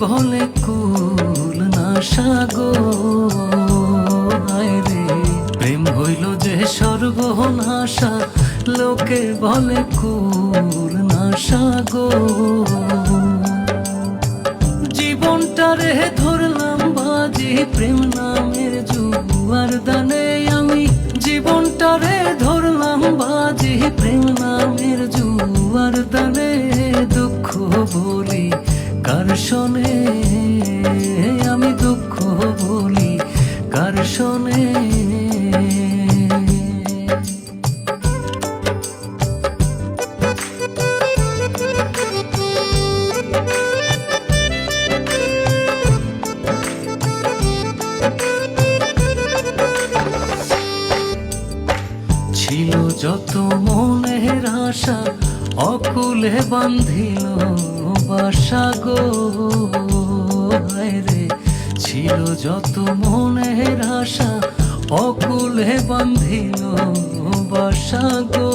বলে কুল নাশা গো হায় রে, প্রেম হইল যে সর্বনাশা লোকে বলে কুল নাশা গো জীবনটারে ধরলাম বাজি, প্রেম নামের জুয়ার দানে আমি। জীবনটারে ধরলাম বাজি, প্রেম নামের জুয়ার দানে। দুঃখ বলি কার শোনে আমি দুঃখ বলি? কার শোনে? ছিল যত মনের আশা অকুলে বান্ধিল বাসা গো রে ছিল যত মনের আশা, অকুলে বান্ধিল বাসা গো।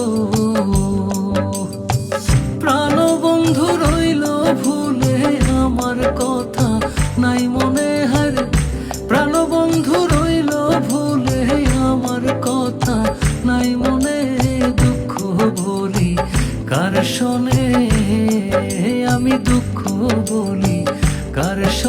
প্রাণ বন্ধু রইল ভুলে, আমার কথা নাই মনে হারে। প্রাণ বন্ধু রইল ভুলে, আমার কথা নাই মনে দুঃখ বলি কার শোনে কার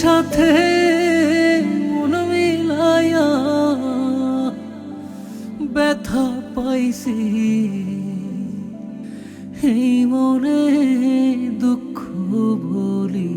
সাথে মন মিলাইয়া ব্যথা পাইছি। এই মনে দুঃখ বলি